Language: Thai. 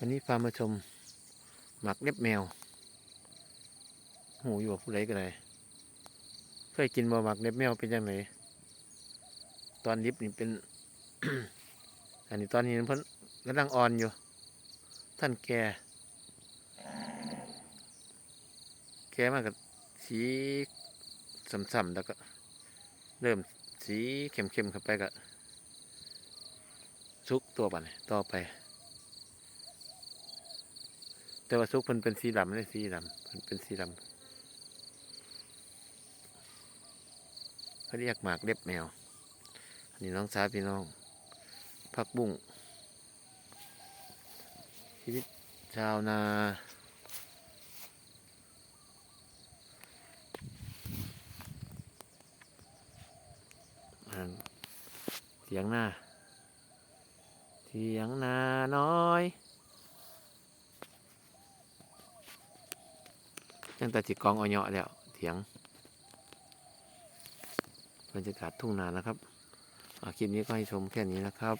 วันนี้พามาชมหมักเล็บแมวหูอยู่กับผู้ใดก็ได้เคยกินบ่หมักเล็บแมวเป็นยังไงตอนดิบนี่เป็น อันนี้ตอนนี้เพิ่นกำลังอ่อนอยู่ ท่านแกแกมากกับสีสัมๆแล้วก็ เริ่มสีเข้มๆเข้าไปก็ซุกตัวบัดนต่อไป แต่ว่าซุกมันเป็นสีดำเลยสีดำมันเป็นสีดำเขาเรียกหมากเล็บแมว อันนี้น้องสาวพี่น้องพักบุ้งชีวิตชาวนาเถียงหน้าเถียงนาน้อย จังแต่จิกองอาเนาะแล้วเถียง บรรยากาศทุ่งนานะครับคลิปนี้ก็ให้ชมแค่นี้นะครับ